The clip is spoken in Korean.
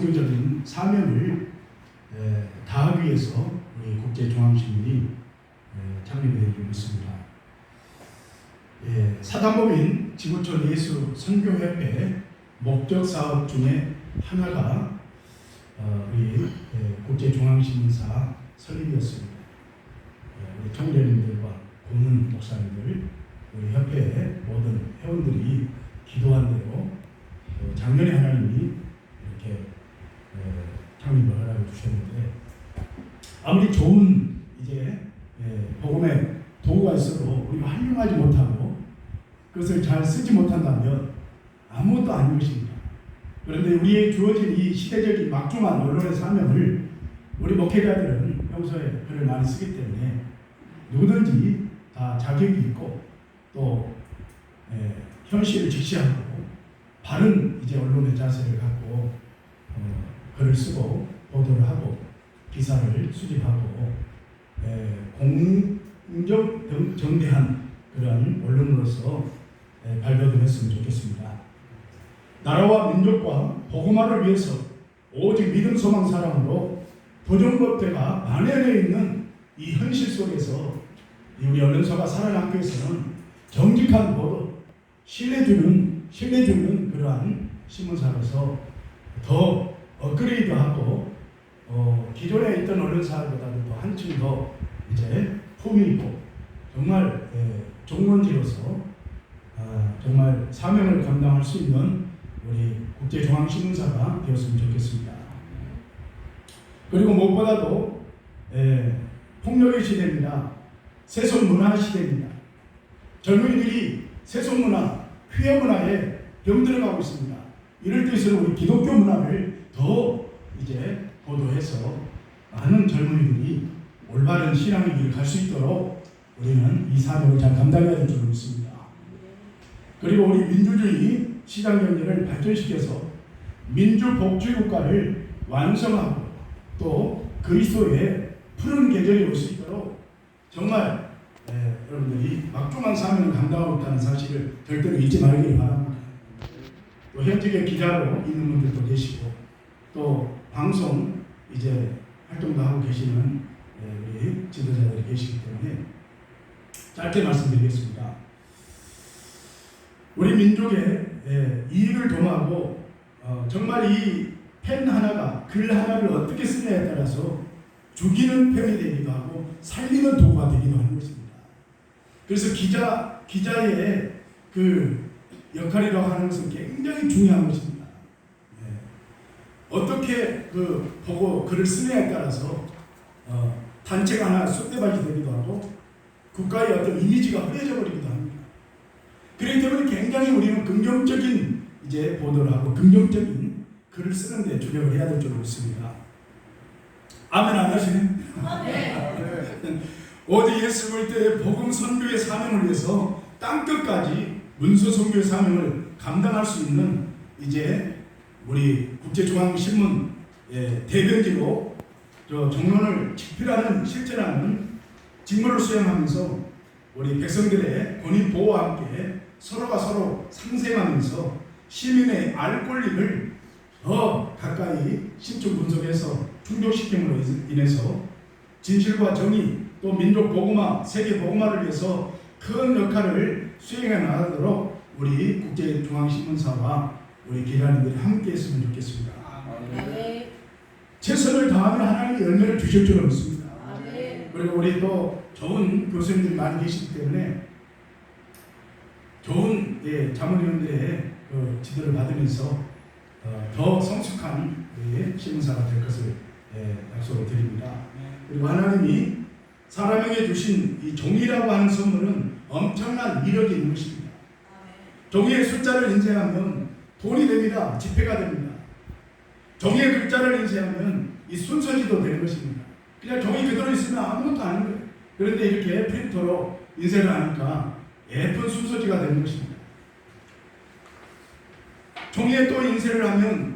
선교적인 사명을 에, 다하기 위해서 우리 국제중앙신문이 에, 창립되어 있습니다. 예, 사단법인 지구촌 예수 선교협회 목적 사업 중에 하나가 어, 우리 예, 국제중앙신문사 설립이었습니다. 예, 우리 청년님들과 고문 목사님들, 우리 협회의 모든 회원들이 기도한 대로 어, 작년에 하나님이 이렇게 어, 주셨는데 아무리 좋은 이제 예, 복음의 도구가 있어도 우리가 활용하지 못하고 그것을 잘 쓰지 못한다면 아무것도 아닌 것입니다. 그런데 우리의 주어진 이 시대적인 막중한 언론의 사명을 우리 목회자들은 평소에 글을 많이 쓰기 때문에 누구든지 다 자격이 있고 또 예, 현실을 직시하고 바른 이제 언론의 자세를 갖고 어, 글을 쓰고 보도를 하고 기사를 수집하고 에, 공정 정- 정대한 그런 언론으로서 에, 발돋움했으면 좋겠습니다. 나라와 민족과 복음화를 위해서 오직 믿음 소망 사랑으로 도전법대가 만연해 있는 이 현실 속에서 이 우리 언론사가 살아남기 위해서는 정직한 보도, 신뢰주는 신뢰주는 그러한 신문사로서 더 업그레이드하고 어, 기존에 있던 언론사보다도 더 한층 더 이제 품위 있고 정말 예, 종론지로서 아, 정말 사명을 감당할 수 있는 우리 국제중앙신문사가 되었으면 좋겠습니다. 그리고 무엇보다도 예, 폭력의 시대입니다. 세속 문화 시대입니다. 젊은이들이 세속 문화, 휘어 문화에 병들어가고 있습니다. 이럴 때일수록 우리 기독교 문화를 더 이제 보도해서 많은 젊은이들이 올바른 신앙의 길을 갈 수 있도록 우리는 이 사명을 잘 감당해야 될줄 믿습니다. 그리고 우리 민주주의 시장 경제를 발전시켜서 민주복지 국가를 완성하고 또 그리스도의 푸른 계절이 올 수 있도록 정말 에, 여러분들이 막중한 사명을 감당하고 있다는 사실을 절대로 잊지 말기를 바랍니다. 또 현직의 기자로 있는 분들도 계시고 또 방송 이제 활동도 하고 계시는 예, 우리 지도자들이 계시기 때문에 짧게 말씀드리겠습니다. 우리 민족의 예, 이익을 도모하고 어, 정말 이 펜 하나가 글 하나를 어떻게 쓰냐에 따라서 죽이는 펜이 되기도 하고 살리는 도구가 되기도 하는 것입니다. 그래서 기자 기자의 그 역할이라고 하는 것은 굉장히 중요한 것입니다. 예. 어떻게 그 보고 글을 쓰느냐에 따라서 어, 단체가 하나 쑥대밭이 되기도 하고 국가의 어떤 이미지가 흐려져 버리기도 합니다. 그렇기 때문에 굉장히 우리는 긍정적인 이제 보도를 하고 긍정적인 글을 쓰는데 주력을 해야 될줄 믿습니다. 아멘 안 하시네? 오직 예수 볼 때의 복음 선교의 사명을 위해서 땅 끝까지 문서 선교의 사명을 감당할 수 있는 이제 우리 국제중앙신문 예, 대변지로 저 정론을 집필하는 실천하는 직무를 수행하면서 우리 백성들의 권익 보호와 함께 서로가 서로 상생하면서 시민의 알 권리를 더 가까이 신축 분석해서 충족시킴으로 인해서 진실과 정의 또 민족 복음화, 세계 복음화를 위해서 큰 역할을 수행해 나가도록 우리 국제중앙신문사와 우리 기자님들이 함께 했으면 좋겠습니다. 최선을 다하면 하나님이 열매를 주실 줄 믿습니다. 그리고 우리 또 좋은 교수님들이 많이 계시기 때문에 좋은 예, 자문위원들의 그 지도를 받으면서 어, 더 성숙한 우리 신문사가 될 것을 예, 약속을 드립니다. 그리고 하나님이 사람에게 주신 이 종이라고 하는 선물은 엄청난 이력이 있는 것입니다. 종이의 숫자를 인쇄하면 돈이 됩니다. 지폐가 됩니다. 종이의 글자를 인쇄하면 이 순서지도 되는 것입니다. 그냥 종이 그대로 있으면 아무것도 아닌 거예요. 그런데 이렇게 프린터로 인쇄를 하니까 예쁜 순서지가 되는 것입니다. 종이에 또 인쇄를 하면